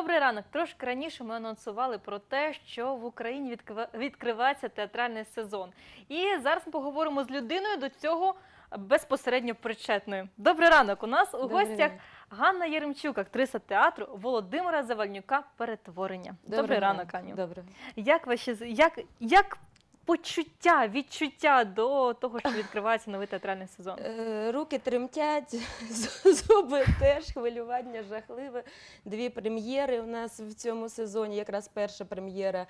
Добрий ранок. Трошки раніше ми анонсували про те, що в Україні відкрива- відкривається театральний сезон. І зараз ми поговоримо з людиною до цього безпосередньо причетною. Добрий ранок. У нас у Добрий гостях. Ганна Єремчук, актриса театру Володимира Завальнюка. Перетворення. Добрий, ранок, Аню. Добрий. Як ваші з- як, як почуття, відчуття до того, що відкривається новий театральний сезон? Е, Руки тремтять, зуби теж, хвилювання жахливе. Дві прем'єри у нас в цьому сезоні. Якраз перша прем'єра.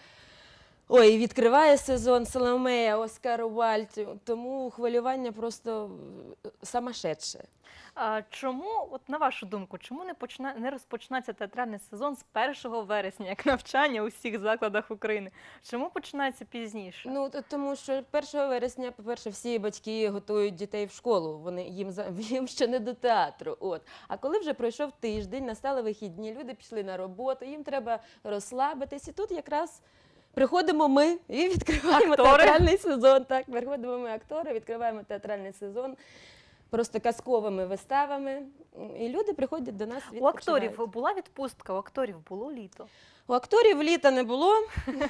Ой, відкриває сезон Соломея, Оскар Уальд. Тому хвилювання просто е, самошедше. А чому, от на вашу думку, чому не почина не розпочинається театральний сезон з 1 вересня, як навчання у всіх закладах України? Чому починається пізніше? Ну тому що 1 вересня, по-перше, всі батьки готують дітей в школу. Вони їм їм ще не до театру. От а коли вже пройшов тиждень, настали вихідні, люди пішли на роботу, їм треба розслабитись. І тут якраз приходимо ми і відкриваємо Актори. театральний сезон. Так, приходимо ми актори, відкриваємо театральний сезон. Просто казковими виставами, і люди приходять до нас у акторів була відпустка, у акторів було літо. У акторів літа не було.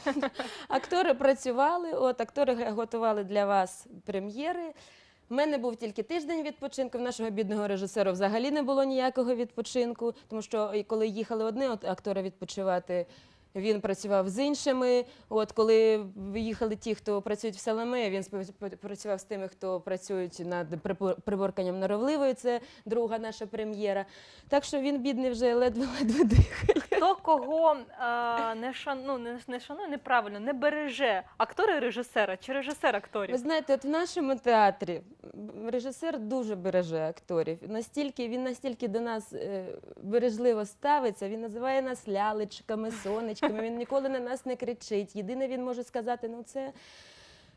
Актори працювали, от актори готували для вас прем'єри. У мене був тільки тиждень відпочинку. В нашого бідного режисера взагалі не було ніякого відпочинку, тому що коли їхали одні актори відпочивати. Він працював з іншими. От коли їхали ті, хто працюють в Саламеї, він працював з тими, хто працюють над приборканням норовливої. Це друга наша прем'єра. Так що він бідний вже ледве-ледве дихає. Хто кого а, не шан, ну, не, не шанує неправильно, не береже актори режисера чи режисер Ви знаєте, от в нашому театрі режисер дуже береже акторів. Настільки він настільки до нас е, бережливо ставиться. Він називає нас лялечками, сонечками. Він ніколи на нас не кричить. Єдине, він може сказати: ну це.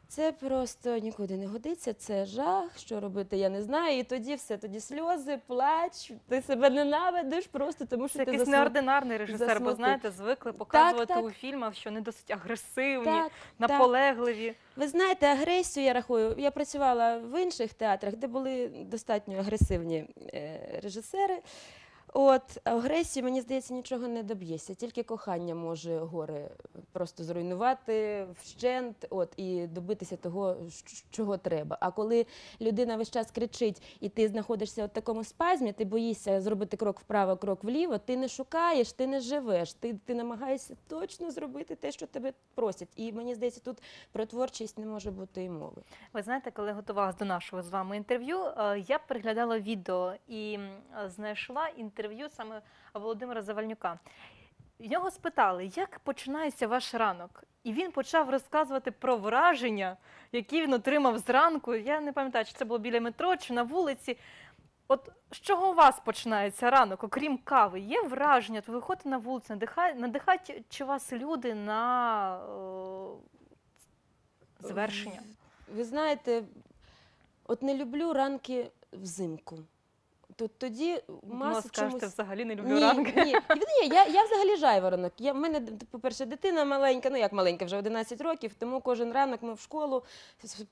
Це просто нікуди не годиться, це жах. Що робити, я не знаю. І тоді все, тоді сльози, плач, ти себе ненавидиш просто тому, що Це ти якийсь засмут- неординарний режисер, бо знаєте, звикли показувати так. у фільмах, що вони досить агресивні, Так, наполегливі. Ви знаєте, агресію я рахую. Я працювала в інших театрах, де були достатньо агресивні е, режисери. От агресію, мені здається, нічого не доб'єшся. Тільки кохання може гори просто зруйнувати вщент, от і добитися того, чого треба. А коли людина весь час кричить, і ти знаходишся в такому спазмі, ти боїшся зробити крок вправо, крок вліво, ти не шукаєш, ти не живеш, ти, ти намагаєшся точно зробити те, що тебе просять. І мені здається, тут про творчість не може бути і мови. Ви знаєте, коли готувалася до нашого з вами інтерв'ю, е, я переглядала відео і е, знайшла інтерв'ю саме Володимира Завальнюка. В нього спитали, як починається ваш ранок? І він почав розказувати про враження, які він отримав зранку. Я не пам'ятаю, чи це було біля метро чи на вулиці. От з чого у вас починається ранок, окрім кави? Є враження? То виходите на вулицю, надихають, надихають чи вас люди на е, звершення? Ви знаєте, от не люблю ранки взимку. Тут тоді Ну, маса скажете, чомусь... взагалі не люблю ні, ранки. Ні, ні, я, я взагалі жайворонок. Я, в мене, по-перше, дитина маленька, ну як маленька, вже 11 років, тому кожен ранок ми в школу,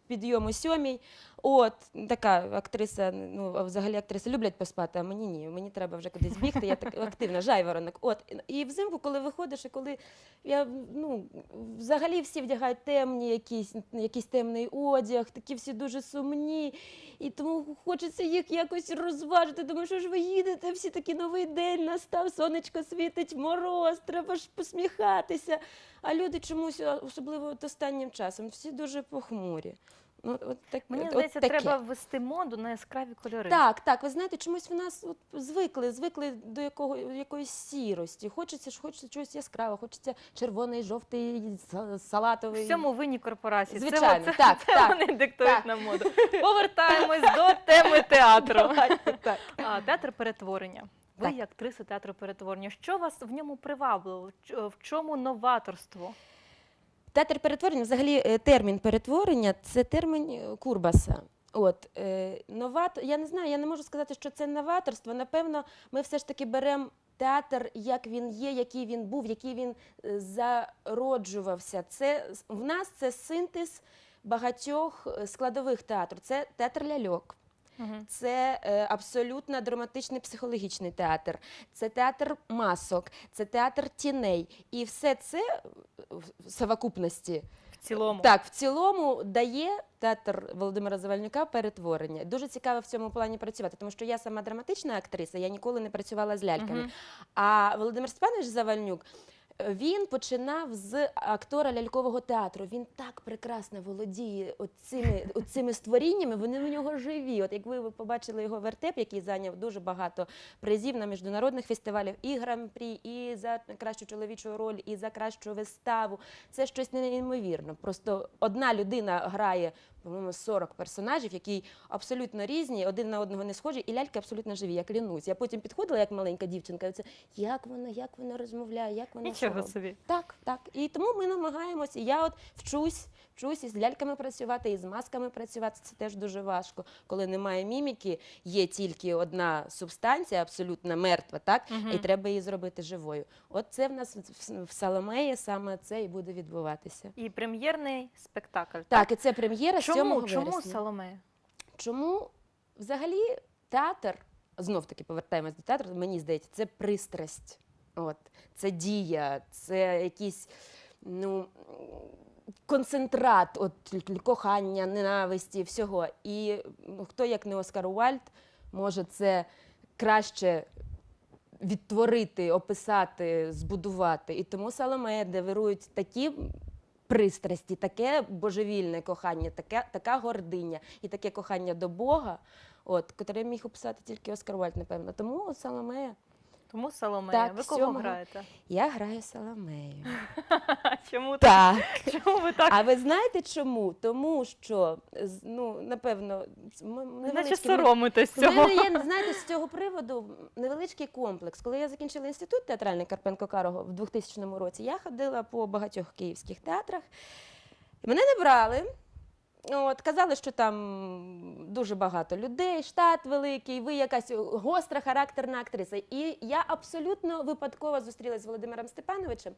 підйом о сьомій. От, така актриса, ну, взагалі актриси люблять поспати, а мені ні. Мені треба вже кудись бігти, я так активна, жайворонок. От, і взимку, коли виходиш, і коли я, ну, взагалі всі вдягають темні якісь, якийсь темний одяг, такі всі дуже сумні. І тому хочеться їх якось розважити. Тому що ж ви їдете, всі такі новий день настав, сонечко світить, мороз, треба ж посміхатися. А люди чомусь, особливо останнім часом, всі дуже похмурі. Ну, от, так, Мені от здається, таке. треба ввести моду на яскраві кольори. Так, так, ви знаєте, чомусь в нас от звикли, звикли до якого, якоїсь сірості. Хочеться ж хочеться чогось яскравого, хочеться червоний, жовтий, са- салатовий. Всьому винні корпорації. Звичайно, це, так, це так, вони диктують так. нам моду. Повертаємось до теми театру. Давайте так. А, театр перетворення. Ви Так. як актриса театру перетворення. Що вас в ньому привабило? В ч- В чому новаторство? Театр перетворення, взагалі е, термін перетворення це термін е, Курбаса. От е, новат, я не знаю, я не можу сказати, що це новаторство. Напевно, ми все ж таки беремо театр, як він є, який він був, який він зароджувався. Це в нас це синтез багатьох складових театру. Це театр ляльок. Це е, абсолютно драматичний психологічний театр, це театр масок, це театр тіней. І все це в совокупності В цілому. так, в цілому дає театр Володимира Завальнюка перетворення. Дуже цікаво в цьому плані працювати, тому що я сама драматична актриса, я ніколи не працювала з ляльками. Мгм. А Володимир Степанович Завальнюк. Він починав з актора лялькового театру. Він так прекрасно володіє оцими, оцими створіннями. Вони в нього живі. От якби ви побачили його вертеп, який зайняв дуже багато призів на міжнародних фестивалях, і гран-прі, і за кращу чоловічу роль, і за кращу виставу. Це щось неймовірно. Просто одна людина грає, по-моєму, 40 персонажів, які абсолютно різні, один на одного не схожі, і ляльки абсолютно живі. Я клянусь. Я потім підходила як маленька дівчинка, і це як вона, як вона розмовляє, як вона Нічого собі. Так, так. І тому ми намагаємося. Я от вчусь, вчусь із ляльками працювати, і з масками працювати. Це теж дуже важко. Коли немає міміки, є тільки одна субстанція, абсолютно мертва, так? Мгм. І треба її зробити живою. От це в нас в- Саломеї саме це і буде відбуватися. І прем'єрний спектакль. Так, і це прем'єра 7 Чому? вересня. Чому Соломея? Чому взагалі театр, знов таки повертаємось до театру, мені здається, це пристрасть. От, це дія, це якийсь ну, концентрат от, кохання, ненависті, всього. І хто, як не Оскар Уальд, може це краще відтворити, описати, збудувати. І тому Саломея, вирують такі пристрасті, таке божевільне кохання, таке, така гординя і таке кохання до Бога, от, котре міг описати тільки Оскар Уальд, напевно. Тому Соломея. Тому Соломея. Так, ви кого сьомого. граєте? Я граю Соломею. Чому так? Чому ви так? А ви знаєте чому? Тому що, ну, напевно, Наче соромитесь цього. мене є, знаєте, з цього приводу невеличкий комплекс. Коли я закінчила інститут театральний Карпенко Карого в 2000 році, я ходила по багатьох київських театрах. Мене не брали. От, казали, що там дуже багато людей, штат великий, ви якась гостра характерна актриса. І я абсолютно випадково зустрілася з Володимиром Степановичем.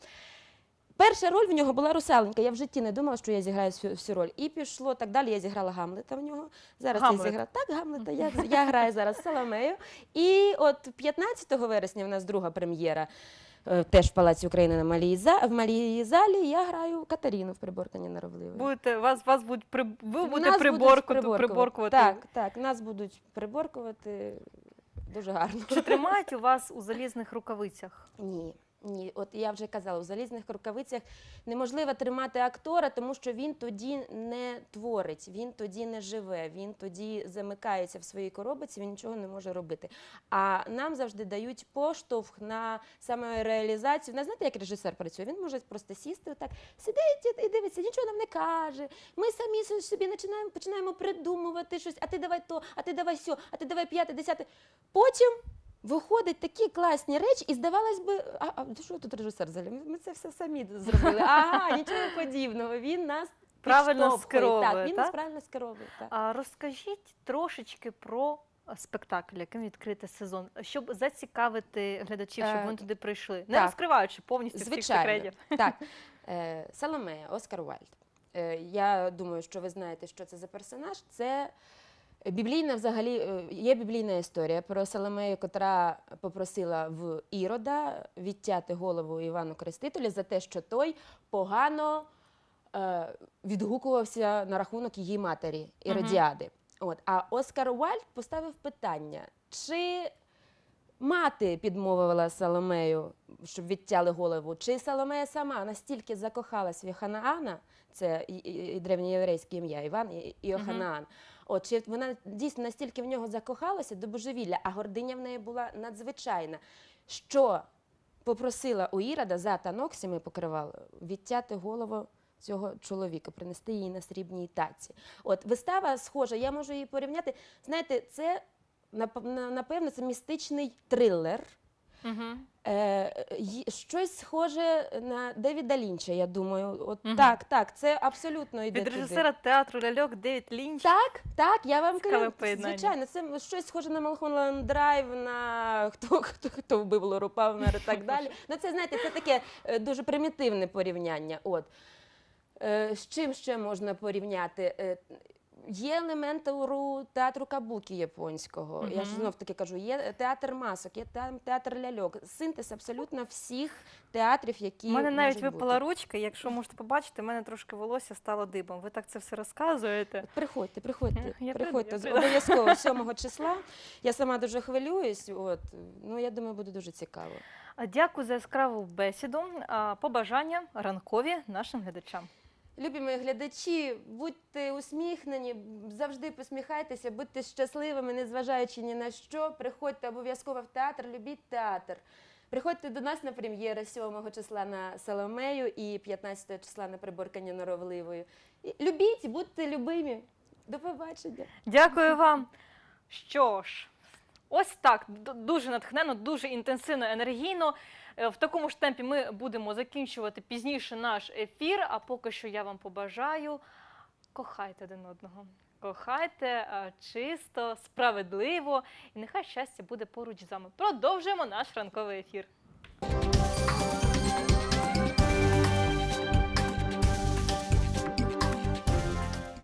Перша роль в нього була русаленька. Я в житті не думала, що я зіграю всю, всю роль. І пішло так далі. Я зіграла Гамлета в нього. Зараз Гамлет. я зіграла так, Гамлета. Я, я граю зараз Соломею. І от 15 вересня в нас друга прем'єра. Е, Теж в Палаці України на малій в малій залі я граю Катерину в приборкані наровливої. Будете, вас, вас будуть при... ви будете приборку, приборкувати. Так, так, нас будуть приборкувати дуже гарно. Чи тримають у вас у залізних рукавицях? Ні. Ні, от я вже казала, у залізних рукавицях неможливо тримати актора, тому що він тоді не творить, він тоді не живе, він тоді замикається в своїй коробиці, він нічого не може робити. А нам завжди дають поштовх на самореалізацію. Не знаєте, як режисер працює? Він може просто сісти, отак сидить і дивиться, нічого нам не каже. Ми самі собі починаємо, починаємо придумувати щось, а ти давай то, а ти давай сьо, а ти давай п'яте, десяте. Потім Виходять такі класні речі, і здавалось би, а, а що тут режисер взагалі? Ми- Ми це все самі зробили. Ага, нічого подібного. Він нас Правильно підштовхує. скеровує, Так, він так? нас правильно скеровує. Так. А розкажіть трошечки про е, спектакль, яким відкрити сезон, щоб зацікавити глядачів, щоб Е, вони туди прийшли, не так. розкриваючи повністю всіх Звичайно. секретів. Так, е, Саломея, Оскар Уальд. Е, я думаю, що ви знаєте, що це за персонаж. Це біблійна взагалі е, є біблійна історія про Соломею, котра попросила в Ірода відтяти голову Івану Крестителю за те, що той погано е, відгукувався на рахунок її матері Іродіади. От. А Оскар Уальд поставив питання, чи мати підмовила Соломею, щоб відтяли голову, чи Соломея сама настільки закохалась в Йоханаана, це і, і, і древньоєврейське ім'я Іван і і Йоханаан. От, чи вона дійсно настільки в нього закохалася до божевілля, а гординя в неї була надзвичайна, що попросила у Ірода за таноксіми покривало відтяти голову цього чоловіка, принести її на срібній таці. От вистава схожа, я можу її порівняти. Знаєте, це напевно це містичний трилер. Угу. Е, щось схоже на Девіда Лінча, я думаю. От Мгм. так, так, це абсолютно йде Від туди. режисера театру ляльок Девід Лінч. Так, так, я вам кажу, звичайно, це щось схоже на Малхолланд Драйв, на хто, хто, хто вбив Лору Павнер і так далі. Ну, це, знаєте, це таке е, дуже примітивне порівняння. От. Е, З чим ще можна порівняти? Є елементи уру театру кабуки японського. Я ж знов таки кажу, є театр масок, є те- театр ляльок. Синтез абсолютно всіх театрів, які У мене навіть випала бути. ручка, якщо можете побачити, в мене трошки волосся стало дибом. Ви так це все розказуєте. Приходьте, приходьте, Я приходьте обов'язково 7 числа. Я сама дуже хвилююсь. От ну я думаю, буде дуже цікаво. Дякую за яскраву бесіду. Побажання ранкові нашим глядачам. Любі мої глядачі, будьте усміхнені, завжди посміхайтеся, будьте щасливими, незважаючи ні на що. Приходьте обов'язково в театр, любіть театр. Приходьте до нас на прем'єри 7 числа на Соломею і 15 числа на приборкання норовливою. Любіть, будьте любимі. До побачення. Дякую вам. Що ж, ось так, дуже натхненно, дуже інтенсивно, енергійно. Е, В такому ж темпі ми будемо закінчувати пізніше наш ефір. А поки що я вам побажаю кохайте один одного. Кохайте е, чисто, справедливо, і нехай щастя буде поруч з вами. Продовжуємо наш ранковий ефір.